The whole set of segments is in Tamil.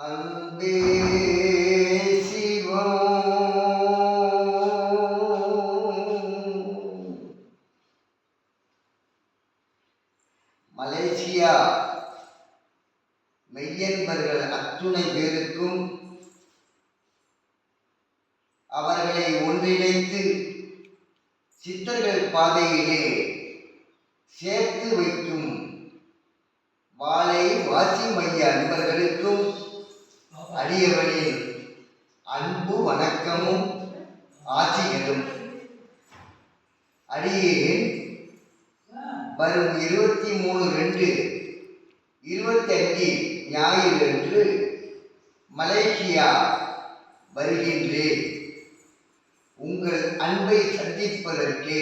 அன்பே சிவம் மலேசியா மெய்யன்பர்கள் அத்துணை பேருக்கும் அவர்களை ஒன்றிணைத்து சித்தர்கள் பாதையிலே சேர்த்து வைக்கும் வாழை வாசி மைய அன்பர்களுக்கும் அடியவனின் அன்பு வணக்கமும் ஆசிகளும் அடியேன். வரும் இருபத்தி மூணு ரெண்டு இருபத்தி அஞ்சு ஞாயிறு மலேசியா வருகின்றேன். உங்கள் அன்பை சந்திப்பதற்கு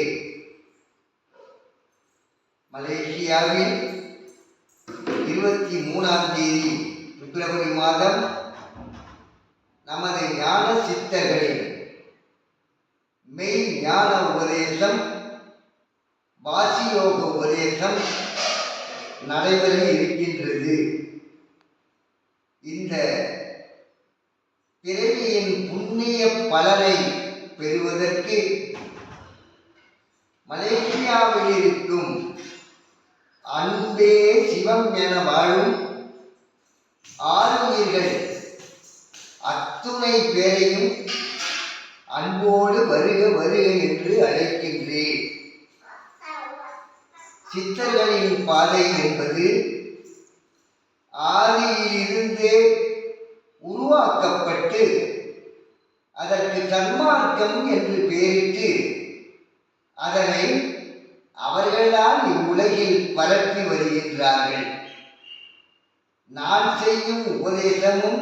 மலேசியாவில் இருபத்தி மூணாம் தேதி பிப்ரவரி மாதம் நமது ஞான சித்தர்களின் மெய் ஞான உபதேசம் வாசியோக உபதேசம் நடைபெற இருக்கின்றது. இந்த பிறவியின் புண்ணிய பலனை பெறுவதற்கு மலேசியாவில் இருக்கும் அன்பே சிவம் என வாழும் ஆளுநர்கள் அத்துணை பேரையும் அன்போடு வருக வருக என்று அழைக்கின்றேன். சித்தர்களின் பாதை என்பது ஆதியிலிருந்தே உருவாக்கப்பட்டு அதற்கு தன்மார்க்கம் என்று பெயரிட்டு அதனை அவர்களால் இவ்வுலகில் பரப்பி வருகின்றார்கள். நான் செய்யும் உபதேசமும்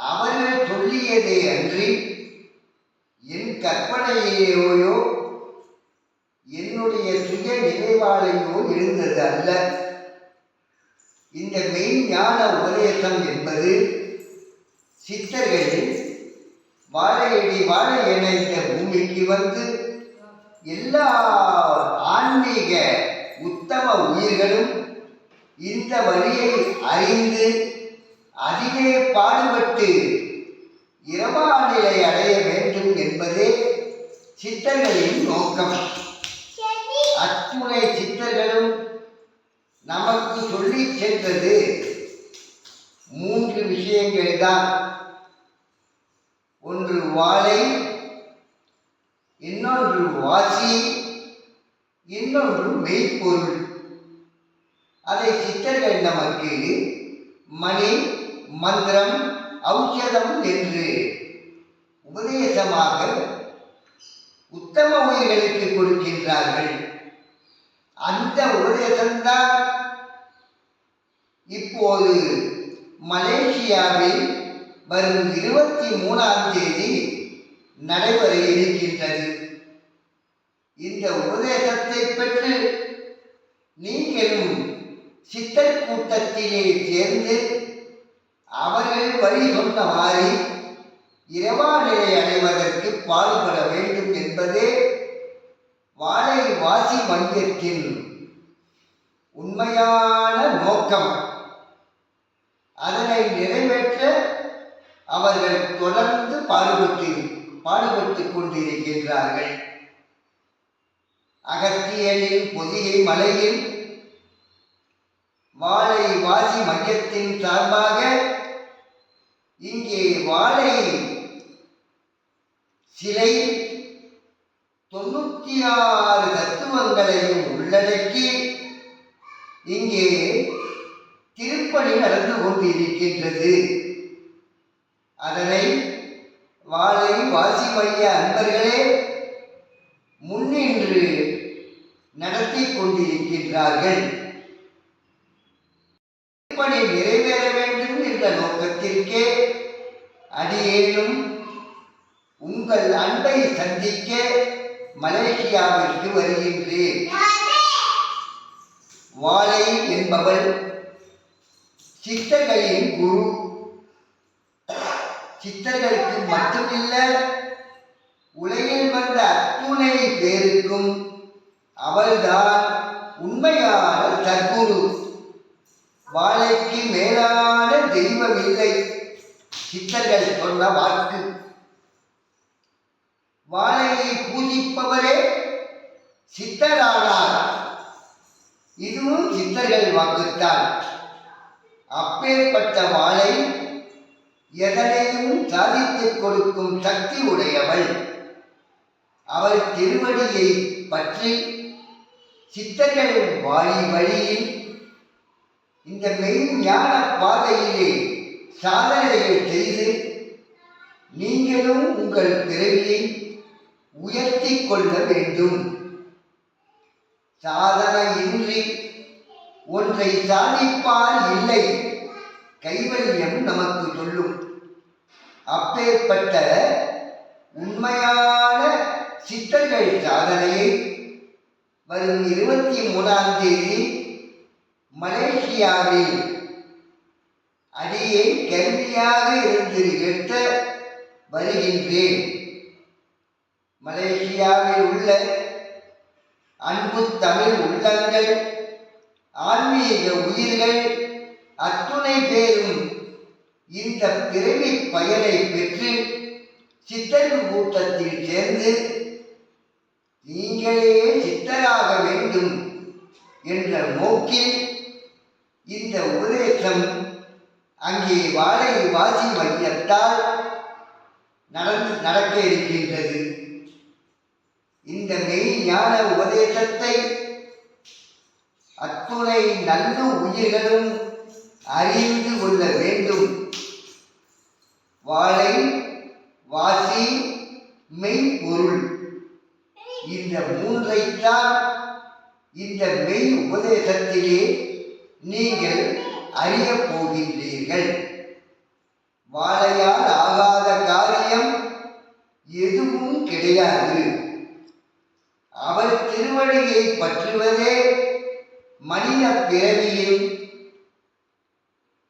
அவர்கள் சொல்லியதே அன்றி என் கற்பனையோயோ என்னுடைய சுய நினைவாளையோ இருந்தது அல்ல. இந்த மெய்ஞான உபதேசம் என்பது சித்தர்களின் வாழையடி வாழை என இந்த பூமிக்கு வந்து எல்லா ஆன்மீக உத்தம உயிர்களும் இந்த வழியை அறிந்து அதிலே பாடுபட்டு இரவா நிலை அடைய வேண்டும் என்பதே சித்தர்களின் நோக்கம். அத்துணை சித்தர்களும் நமக்கு சொல்லி சென்றது மூன்று விஷயங்கள் தான் ஒன்று வாழை இன்னொன்று வாசி இன்னொன்று மெய்ப்பொருள். அதை சித்தர்கள் நமக்கு மணி மந்திரம் ஔஷதம் என்று உபதேசமாக உத்தம உயிர்களுக்கு கொடுக்கின்றார்கள். அந்த உபதேசம்தான் இப்போது மலேசியாவில் வரும் இருபத்தி மூணாம் தேதி நடைபெற இருக்கின்றது. இந்த உபதேசத்தை பெற்று நீங்களும் சித்தர் கூட்டத்திலே சேர்ந்து அவர்கள் வழி மாறி இரவா நிலை அடைவதற்கு பாடுபட வேண்டும் என்பதே வாழை வாசி மையத்தின் உண்மையான நோக்கம். அதனை நிறைவேற்ற அவர்கள் தொடர்ந்து பாடுபட்டு பாடுபட்டுக் கொண்டிருக்கின்றார்கள். அகத்தியலின் பொதிகை மலையில் வாழை வாசி மையத்தின் சார்பாக இங்கே வாழை சிலை தொண்ணூற்றி ஆறு தத்துவங்களையும் உள்ளடக்கி இங்கே திருப்பணி நடந்து கொண்டிருக்கின்றது. அதனை வாழை வாசி மைய அன்பர்களே முன்னின்று நடத்தி கொண்டிருக்கின்றார்கள் திருப்பணி நிறைவேற வேண்டும் என்ற நோக்கத்திற்கே அடியேனும் உங்கள் அன்பை சந்திக்க மலேசியாவிற்கு வருகின்றேன். வாழை என்பவள் சித்தர்களின் குரு. சித்தர்களுக்கு மட்டுமில்ல உலகில் வந்த அத்துணை பேருக்கும் அவள்தான் உண்மையான சத்குரு. வாழைக்கு மேலான தெய்வம் இல்லை சித்தர்கள் சொன்ன வாக்கு. வாழையை பூஜிப்பவரே சித்தரானார். இதுவும் சித்தர்கள் வாக்குத்தான். அப்பேற்பட்ட வாழை எதனையும் சாதித்துக் கொடுக்கும் சக்தி உடையவள். அவள் திருவடியை பற்றி சித்தர்கள் வாழி வழியில் இந்த மெய்ஞான பாதையிலே சாதனைகள் செய்து நீங்களும் உங்கள் பிறவியை உயர்த்தி கொள்ள வேண்டும். சாதனையின்றி ஒன்றை சாதிப்பார் இல்லை. கைவல்யம் நமக்கு சொல்லும். அப்பேற்பட்ட உண்மையான சித்தர்கள் சாதனையை வரும் இருபத்தி மூணாம் தேதி மலேசியாவில் அடியை கல்வியாக இருந்து எடுத்த வருகின்றேன். மலேசியாவில் உள்ள அன்பு தமிழ் உள்ளங்கள் ஆன்மீக உயிர்கள் அத்துணை பேரும் இந்த பிறவி பயனை பெற்று சித்தர்கள் கூட்டத்தில் சேர்ந்து நீங்களே சித்தராக வேண்டும் என்ற நோக்கில் இந்த உபதேசம் அங்கே வாழை வாசி மையத்தால் நடந்து நடக்க இருக்கின்றது. இந்த மெய் ஞான உபதேசத்தை அத்துணை நல்ல உயிர்களும் அறிந்து கொள்ள வேண்டும். வாழை வாசி மெய்பொருள் இந்த மூன்றைத்தான் இந்த மெய் உபதேசத்திலே நீங்கள் அறியப் போகின்றீர்கள். வாழையால் ஆகாத காரியம் எதுவும் கிடையாது. அவர் திருவடியை பற்றுவதே மனித பிறவியில்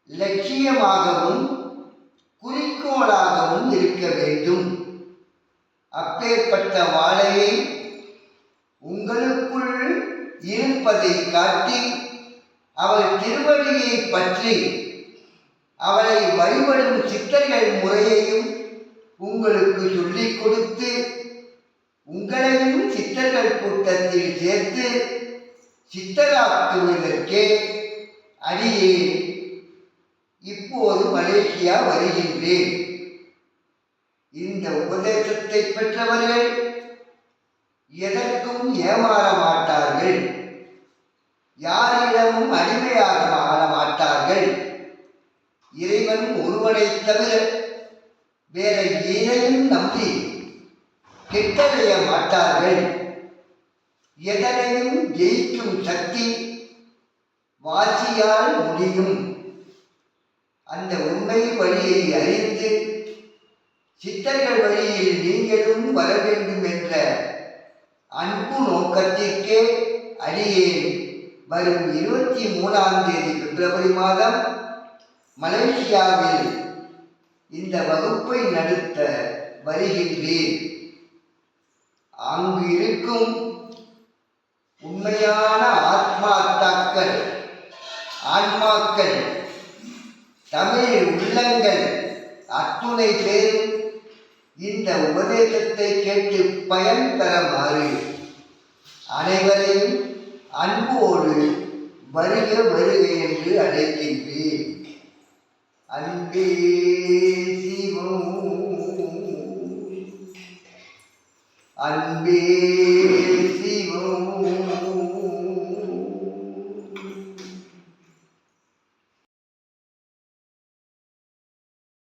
லட்சியமாகவும் குறிக்கோளாகவும் இருக்க வேண்டும். அப்பேற்பட்ட வாழையை உங்களுக்குள் இருப்பதை காட்டி அவள் திருவடியை பற்றி அவளை வழிபடும் சித்தர்கள் முறையையும் உங்களுக்கு சொல்லிக் கொடுத்து உங்களையும் சித்தர்கள் கூட்டத்தில் சேர்த்து சித்தராக்குவதற்கே அடியே இப்போது மலேசியா வருகின்றேன். இந்த உபதேசத்தை பெற்றவர்கள் எதற்கும் ஏமாற மாட்டார்கள். யாரிடமும் அடிமையாக ஆள மாட்டார்கள். இறைவன் ஒருவனைத் தவிர வேற எதையும் நம்பி கெட்டடைய மாட்டார்கள். எதனையும் ஜெயிக்கும் சக்தி வாசியால் முடியும். அந்த உண்மை வழியை அறிந்து சித்தர்கள் வழியில் நீங்களும் வர வேண்டும் என்ற அன்பு நோக்கத்திற்கே அடியேன். வரும் இருபத்தி மூணாம் தேதி பிப்ரவரி மாதம் மலேசியாவில் இந்த வகுப்பை நடத்த வருகின்றேன். அங்கு இருக்கும் உண்மையான ஆத்மாத்தாக்கள் ஆன்மாக்கள் தமிழ் உள்ளங்கள் அத்துணை பேரும் இந்த உபதேசத்தை கேட்டு பயன் பெறுமாறு அனைவரையும் அன்போடு வருக வருக என்று அழைக்கின்றேன். அன்பே சிவம். அன்பே சிவம்